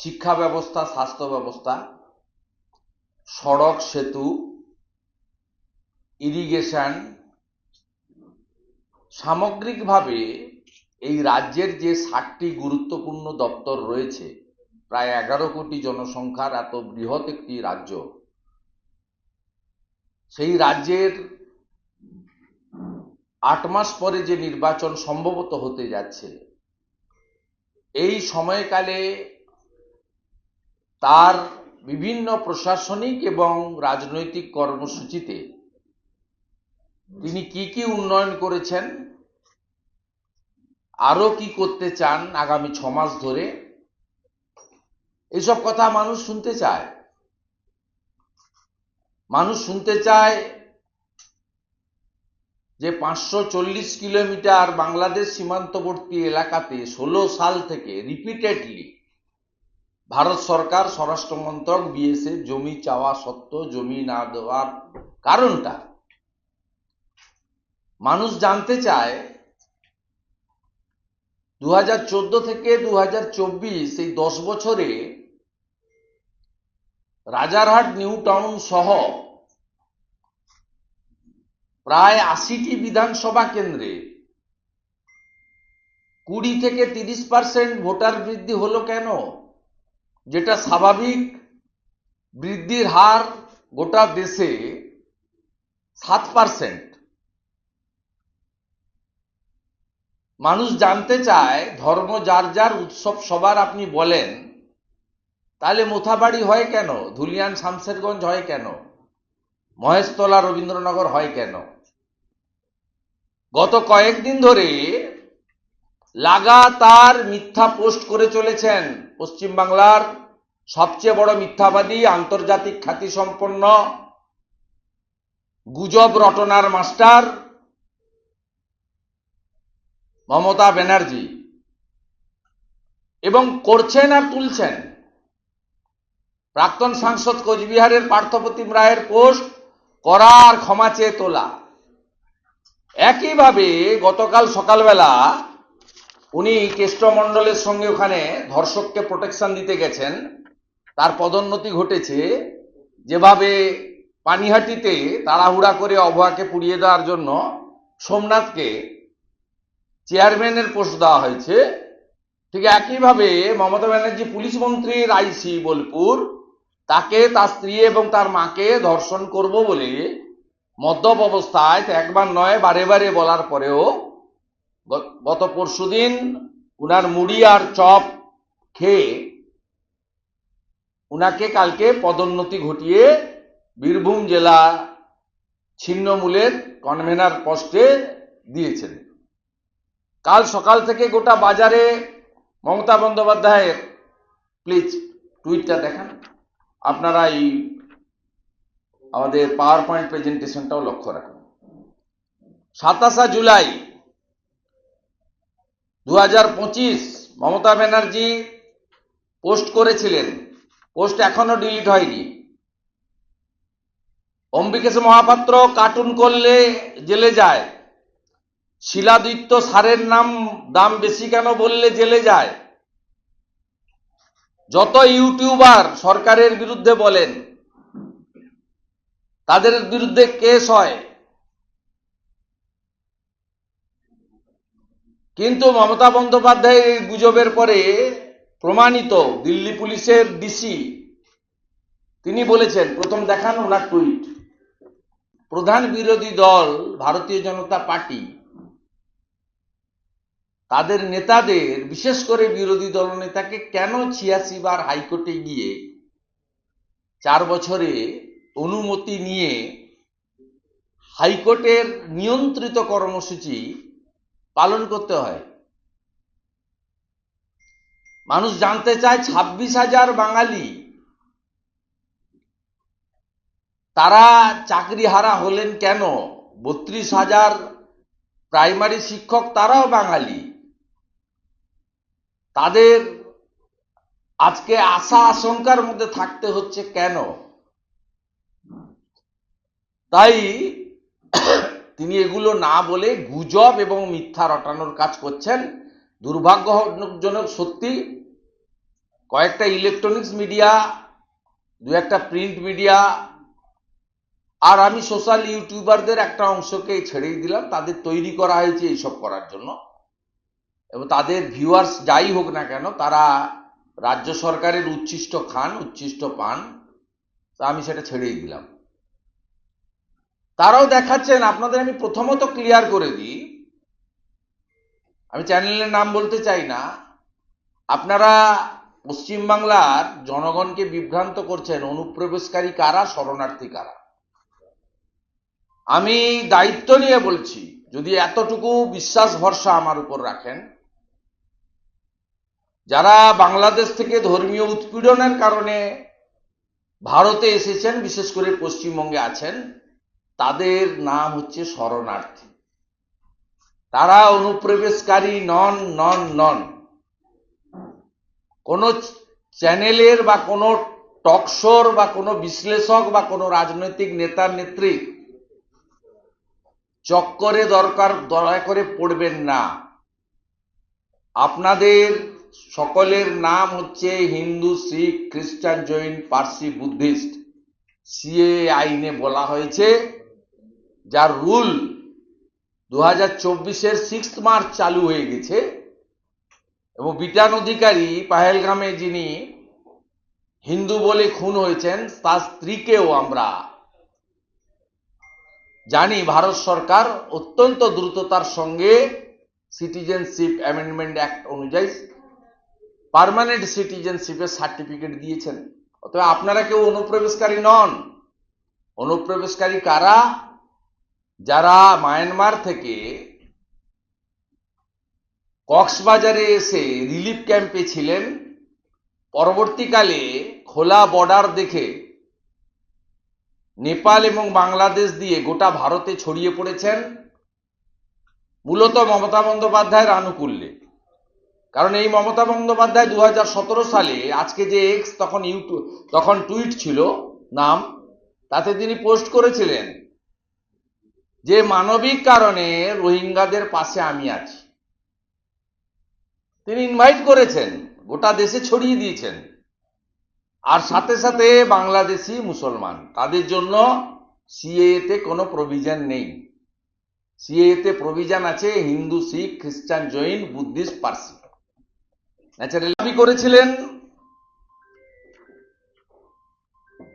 শিক্ষা ব্যবস্থা, স্বাস্থ্য ব্যবস্থা, সড়ক সেতু ইরিগেশন সামগ্রিকভাবে এই রাজ্যের যে ষাটটি গুরুত্বপূর্ণ দপ্তর রয়েছে, প্রায় এগারো কোটি জনসংখ্যার এত বৃহৎ একটি রাজ্য, সেই রাজ্যের আট মাস পরে যে নির্বাচন সম্ভবত হতে যাচ্ছে, এই সময়কালে তার বিভিন্ন প্রশাসনিক এবং রাজনৈতিক কর্মসূচিতে তিনি কি কি উন্নয়ন করেছেন আরও কি করতে চান আগামী ছ মাস ধরে, এসব কথা মানুষ শুনতে চায়। মানুষ শুনতে চায় যে পাঁচশো চল্লিশ কিলোমিটার বাংলাদেশ সীমান্তবর্তী এলাকাতে ষোলো সাল থেকে রিপিটেডলি ভারত সরকার, স্বরাষ্ট্র মন্ত্রক বিএসএফ জমি চাওয়া সত্ত্বেও জমি না দেওয়ার কারণটা। মানুষ জানতে চায় দু হাজার চোদ্দ থেকে দু হাজার চব্বিশ এই দশ বছরে রাজারহাট নিউ টাউন সহ প্রায় আশিটি বিধানসভা কেন্দ্রে কুড়ি থেকে তিরিশ পার্সেন্ট ভোটার বৃদ্ধি হলো কেন? যেটা স্বাভাবিক বৃদ্ধির হার গোটা দেশে সাত পার্সেন্ট মানুষ জানতে চায়, ধর্ম যার যার উৎসব সবার আপনি বলেন, তাহলে মোথাবাড়ি হয় কেন? ধুলিয়ান শামশেরগঞ্জ হয় কেন? মহেশতলা রবীন্দ্রনগর হয় কেন? গত কয়েকদিন ধরে লাগাতার মিথ্যা পোস্ট করে চলেছেন পশ্চিমবাংলার সবচেয়ে বড় মিথ্যাবাদী আন্তর্জাতিক খ্যাতি সম্পন্ন গুজব রটনার মাস্টার মমতা ব্যানার্জি। এবং করছেন আর তুলছেন প্রাক্তন সাংসদ কোচবিহারের পার্থপ্রতিম রায়ের পোস্ট, করার ক্ষমা চেয়ে তোলা। একইভাবে গতকাল সকালবেলা উনি কেষ্টমণ্ডলের সঙ্গে ওখানে ধর্ষককে প্রোটেকশন দিতে গেছেন। তার পদোন্নতি ঘটেছে যেভাবে পানিহাটিতে তাড়াহুড়া করে অভয়াকে পুড়িয়ে দেওয়ার জন্য সোমনাথকে চেয়ারম্যানের পোস্ট দেওয়া হয়েছে। ঠিক একইভাবে মমতা ব্যানার্জি পুলিশ মন্ত্রীর আইসি বোলপুর, তাকে তার স্ত্রী এবং তার মাকে ধর্ষণ করব বলে মদ্যপ অবস্থায় একবার নয়, বারে বারে বলার পরেও গত পরশুদিন উনার মুড়ি আর চপ খেয়ে উনাকে কালকে পদোন্নতি ঘটিয়ে বীরভূম জেলা ছিন্নমূলের কনভেনার পোস্টে দিয়েছেন। কাল সকাল থেকে গোটা বাজারে মমতা বন্দ্যোপাধ্যায়ের, প্লিজ টুইটটা দেখান। আপনারা এই আমাদের পাওয়ার পয়েন্ট প্রেজেন্টেশনটাও লক্ষ্য রাখুন। সাতাশা জুলাই দু হাজার পঁচিশ মমতা ব্যানার্জি পোস্ট করেছিলেন। পোস্ট এখনও ডিলিট হয়নি। অম্বিকেশ মহাপাত্র কার্টুন করলে জেলে যায়। শিলাদিত্য সারের নাম, দাম বেশি কেন বললে জেলে যায়? যত ইউটিউবার সরকারের বিরুদ্ধে বলেন, তাদের বিরুদ্ধে কেস হয়। কিন্তু মমতা বন্দ্যোপাধ্যায় এই গুজবের পরে প্রমাণিত দিল্লি পুলিশের ডিসি, তিনি বলেছেন, প্রথম দেখান ওনার টুইট। প্রধান বিরোধী দল, ভারতীয় জনতা পার্টি, তাদের নেতাদের, বিশেষ করে বিরোধী দলনেতাকে কেন ছিয়াশি বার হাইকোর্টে গিয়ে চার বছরে অনুমতি নিয়ে হাইকোর্টের নিয়ন্ত্রিত কর্মসূচি পালন করতে হয়। মানুষ জানতে চায় ছাব্বিশ হাজার বাঙালি, তারা চাকরি হারা হলেন কেন? বত্রিশ হাজার প্রাইমারি শিক্ষক তারাও বাঙালি। তাদের আজকে আশা আশঙ্কার মধ্যে থাকতে হচ্ছে কেন? তাই তিনি এগুলো না বলে গুজব এবং মিথ্যা রটানোর কাজ করছেন। দুর্ভাগ্যজনক সত্যি, কয়েকটা ইলেকট্রনিক্স মিডিয়া দু একটা প্রিন্ট মিডিয়া আর আমি সোশ্যাল ইউটিউবারদের একটা অংশকে ছেড়েই দিলাম। তাদের তৈরি করা হয়েছে এইসব করার জন্য। এবং তাদের ভিউয়ার্স যাই হোক না কেন, তারা রাজ্য সরকারের উচ্ছিষ্ট খান, উচ্ছিষ্ট পান। তা আমি সেটা ছেড়েই দিলাম। তারাও দেখাচ্ছেন, আপনাদের আমি প্রথমত ক্লিয়ার করে দিই। আমি চ্যানেলের নাম বলতে চাই না। আপনারা পশ্চিমবাংলার জনগণকে বিভ্রান্ত করছেন, অনুপ্রবেশকারী কারা, শরণার্থী কারা? আমি দায়িত্ব নিয়ে বলছি, যদি এতটুকু বিশ্বাস, ভরসা আমার উপর রাখেন, যারা বাংলাদেশ থেকে ধর্মীয় উৎপীড়নের কারণে ভারতে এসেছেন, বিশেষ করে পশ্চিমবঙ্গে আছেন তাদের নাম হচ্ছে শরণার্থী। তারা অনুপ্রবেশকারী নন নন নন। কোন চ্যানেলের বা কোনো টকশোর বা কোনো বিশ্লেষক বা কোনো রাজনৈতিক নেতার নেত্রী চক্করে দরকার, দয়া করে পড়বেন না। আপনাদের সকলের নাম হচ্ছে হিন্দু, শিখ, খ্রিস্টান, জৈন, পার্সি, বুদ্ধিস্ট। সিএ আইনে বলা হয়েছে যার রুল দু হাজার চব্বিশের সিক্স মার্চ চালু হয়ে গেছে এবং বিটান অধিকারী পাহেলগামে যিনি হিন্দু বলে খুন হয়েছেন, তার স্ত্রীকেও আমরা জানি ভারত সরকার অত্যন্ত দ্রুততার সঙ্গে সিটিজেনশিপ অ্যামেন্ডমেন্ট অ্যাক্ট অনুযায়ী পার্মানেন্ট সিটিজেনশিপের সার্টিফিকেট দিয়েছেন। অতএব আপনারা কেউ অনুপ্রবেশকারী নন। অনুপ্রবেশকারী কারা? যারা মায়ানমার থেকে কক্সবাজারে এসে রিলিফ ক্যাম্পে ছিলেন, পরবর্তীকালে খোলা বর্ডার দেখে নেপাল এবং বাংলাদেশ দিয়ে গোটা ভারতে ছড়িয়ে পড়েছেন মূলত মমতা বন্দ্যোপাধ্যায়ের আনুকূল্যে। কারণ এই মমতা বন্দ্যোপাধ্যায় দু হাজার সতেরো সালে আজকে যে এক্স তখন ইউটিউব তখন টুইট ছিল, নাম, তাতে তিনি পোস্ট করেছিলেন যে মানবিক কারণে রোহিঙ্গাদের পাশে আমি আছি। তিনি ইনভাইট করেছেন, গোটা দেশে ছড়িয়ে দিয়েছেন। আর সাথে সাথে বাংলাদেশি মুসলমান, তাদের জন্য সিএতে কোনো প্রভিজন নেই। সিএতে প্রভিজন আছে হিন্দু, শিখ, খ্রিস্টান, জৈন, বুদ্ধিস্ট, পার্সি। দাবি করেছিলেন,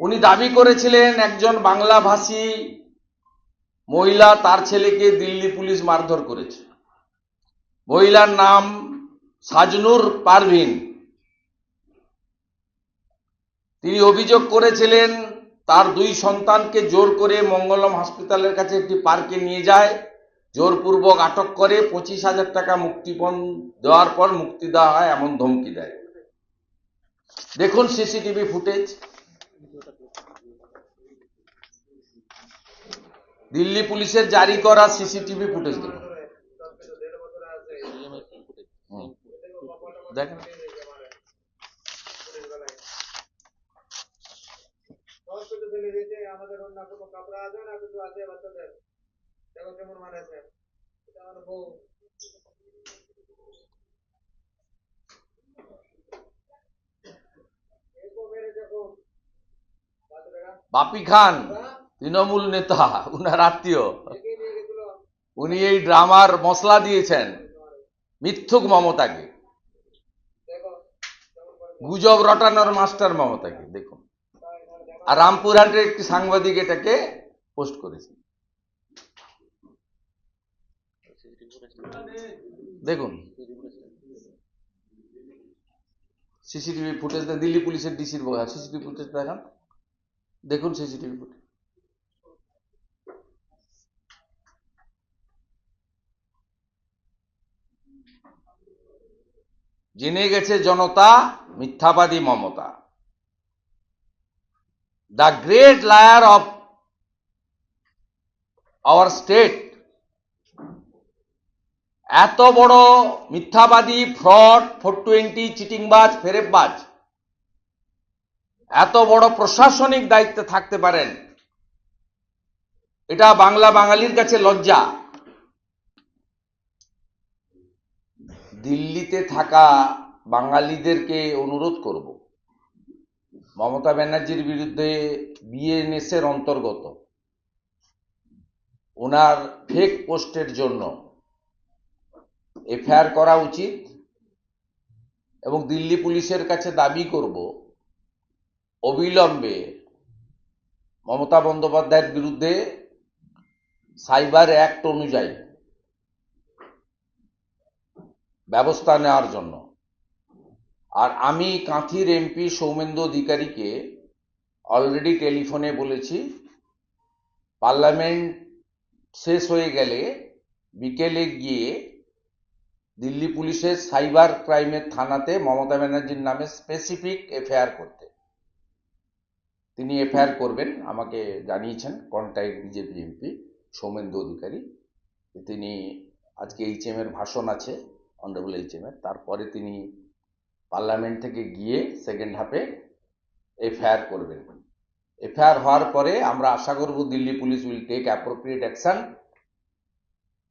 উনি দাবি করেছিলেন একজন বাংলা ভাষী মহিলা তার ছেলেকে দিল্লি পুলিশ মারধর করেছে। মহিলার নাম সাজনুর পারভিন। তিনি অভিযোগ করেছিলেন, তার দুই সন্তানকে জোর করে মঙ্গলম হসপিটালের কাছে একটি পার্কে নিয়ে যায়। জোরপূর্বক আটক করে, পঁচিশ হাজার টাকা মুক্তিপণ দেওয়ার পর মুক্তি দেওয়া হয় এমন ধমকি দেয়। দেখুন সিসিটিভি ফুটেজ। দিল্লি পুলিশের জারি করা সিসিটিভি ফুটেজ মেরে দেখো বাপি খান তৃণমূল নেতা উনার আত্মীয়। উনি এই ড্রামার মশলা দিয়েছেন মিথ্যুক মমতাকে। গুজব রটানোর মাস্টার মমতাকে দেখুন। আর রামপুরহাটের একটি সাংবাদিক এটাকে পোস্ট করেছে। দেখুন। সিসিটিভি ফুটেজ দিল্লি পুলিশের ডিসির সিসিটিভি ফুটেজ দেখান। দেখুন সিসিটিভি ফুটেজ। জেনে গেছে জনতা মিথ্যাবাদী Mamata. The great liar of our state এত বড় মিথ্যাবাদী ফ্রড ফোর টোয়েন্টি চিটিংবাজ, ফেরেববাজ, এত বড় প্রশাসনিক দায়িত্বে থাকতে পারেন, এটা বাংলা বাঙালির কাছে লজ্জা। দিল্লিতে থাকা বাঙালিদেরকে অনুরোধ করব। মমতা ব্যানার্জির বিরুদ্ধে বিএনএস এর অন্তর্গত ওনার ফেক পোস্টের জন্য এফআইআর করা উচিত এবং দিল্লি পুলিশের কাছে দাবি করব, অবিলম্বে মমতা বন্দ্যোপাধ্যায়ের বিরুদ্ধে সাইবার অ্যাক্ট অনুযায়ী ব্যবস্থা নেওয়ার জন্য। আর আমি কাঁথির এমপি সৌমেন্দু অধিকারীকে অলরেডি টেলিফোনে বলেছি পার্লামেন্ট শেষ হয়ে গেলে বিকেলে গিয়ে দিল্লি পুলিশের সাইবার ক্রাইমের থানাতে মমতা ব্যানার্জির নামে স্পেসিফিক এফআইআর করতে। তিনি এফআইআর করবেন, আমাকে জানিয়েছেন contact BJP MP Soumendu Adhikari তিনি আজকে এইচএম এর ভাষণ আছে। অনারেবল এইচএম এর। তারপরে তিনি পার্লামেন্ট থেকে গিয়ে সেকেন্ড হাফে এফআইআর করবেন। এফআইআর হওয়ার পরে আমরা আশা করব Delhi police will take appropriate action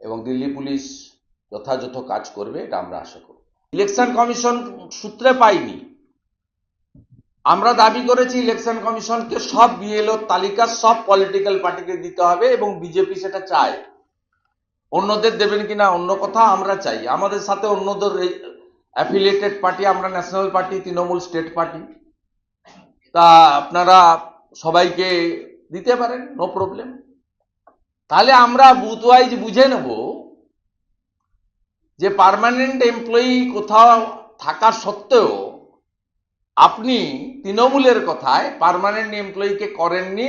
এবং দিল্লি পুলিশ যথাযথ কাজ করবে এটা আমরা আশা করব। ইলেকশন কমিশন সূত্রে পাইনি। আমরা দাবি করেছি ইলেকশন কমিশনকে সব বিএলও তালিকা সব পলিটিক্যাল পার্টিকে দিতে হবে এবং বিজেপি সেটা চায়। অন্যদের দেবেন কিনা, অন্য কথা আমরা চাই। আমাদের সাথে অন্যদের অ্যাফিলিয়েটেড পার্টি আমরা national party Trinamool state party তা আপনারা সবাইকে দিতে পারেন নো প্রবলেম তাহলে আমরা বুথ ওয়াইজ বুঝে নেব যে পার্মানেন্ট এমপ্লয়ি কোথাও থাকা সত্ত্বেও আপনি তৃণমূলের কথায় পার্মানেন্ট এমপ্লয়িকে করেননি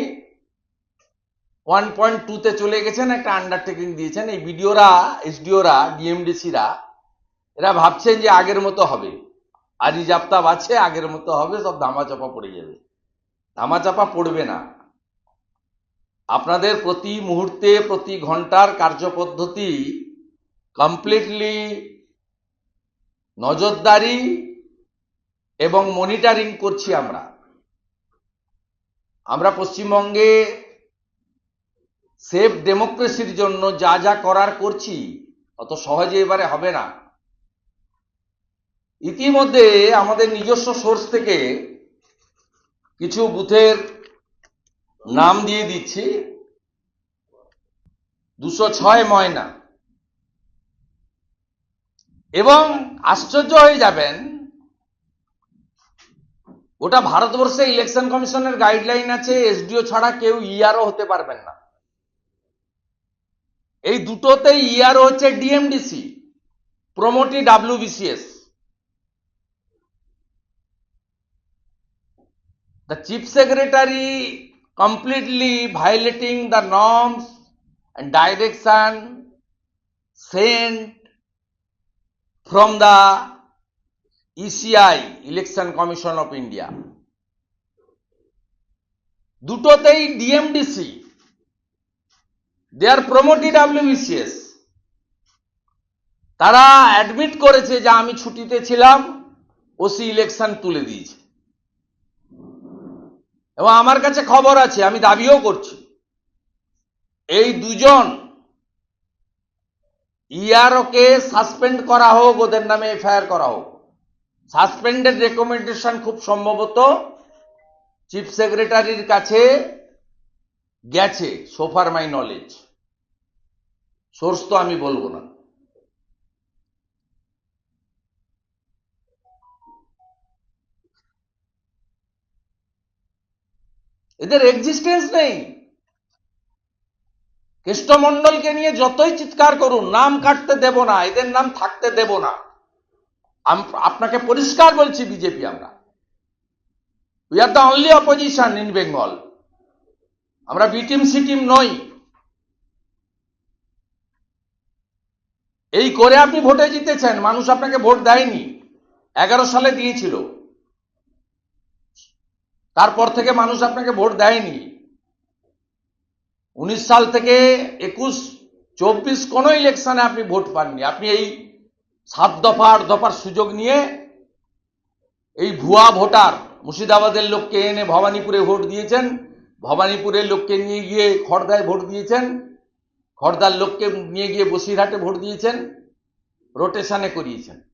ওয়ান পয়েন্ট টুতে চলে গেছেন, একটা আন্ডারটেকিং দিয়েছেন। এই বিডিওরা, এসডিওরা, ডিএমডিসিরা, এরা ভাবছেন যে আগের মতো হবে। আরি জাপ্তাব আছে, আগের মতো হবে, সব ধামাচাপা পড়ে যাবে। ধামাচাপা পড়বে না। আপনাদের প্রতি মুহূর্তে, প্রতি ঘণ্টার কার্যপদ্ধতি কমপ্লিটলি নজরদারি এবং মনিটরিং করছি আমরা। আমরা পশ্চিমবঙ্গে সেফ ডেমোক্রেসির জন্য যা যা করার করছি, অত সহজে এবারে হবে না। ইতিমধ্যে আমাদের নিজস্ব সোর্স থেকে কিছু বুথের নাম দিয়ে দিচ্ছি। দুশো ছয় ময়না। এবং আশ্চর্য হয়ে যাবেন ওটা ভারতবর্ষে ইলেকশন কমিশনের গাইডলাইন আছে, এসডিও ছাড়া কেউ ইআরও হতে পারবেন না। এই দুটোতেই ইআরও হচ্ছে DMDC promotee WBCS the chief secretary completely violating the norms and direction sent from the ECI Election Commission of India দুটোতেই ডিএমডিসি দে আর প্রমোটি ডাব্লিউবিসিএস তারা অ্যাডমিট করেছে যে আমি ছুটিতে ছিলাম ওসি ইলেকশন তুলে দিয়েছে। এবং আমার কাছে খবর আছে, আমি দাবিও করছি। এই দুজন ইআরওকে সাসপেন্ড করা হোক, ওদের নামে এফআইআর করা হোক। সাসপেন্ডের রেকমেন্ডেশন খুব সম্ভবত। চিফ সেক্রেটারির কাছে গেছে সোফার মাই নলেজ সোর্স তো আমি বলব না। এদের এক্সিস্টেন্স নেই। কৃষ্ণমন্ডলকে নিয়ে যতই চিৎকার করুন, নাম কাটতে দেব না, এদের নাম থাকতে দেব না। আপনাকে পরিষ্কার বলছি, বিজেপি আমরা। We are the only opposition in Bengal আমরা বিটিম সিটিম নই। এই করে আপনি ভোটে জিতেছেন, মানুষ আপনাকে ভোট দেয়নি। এগারো সালে দিয়েছিল। তারপর থেকে মানুষ আপনাকে ভোট দেয়নি। উনিশ সাল থেকে একুশ, চব্বিশ কোন ইলেকশনে আপনি ভোট পাননি। আপনি এই সাত দফা, আট দফার সুযোগ নিয়ে এই ভুয়া ভোটার মুর্শিদাবাদের লোককে এনে ভবানীপুরে ভোট দিয়েছেন। ভবানীপুরের লোককে নিয়ে গিয়ে খড়দায় ভোট দিয়েছেন খড়দার লোককে নিয়ে গিয়ে বসিরহাটে ভোট দিয়েছেন, রোটেশনে করিয়েছেন।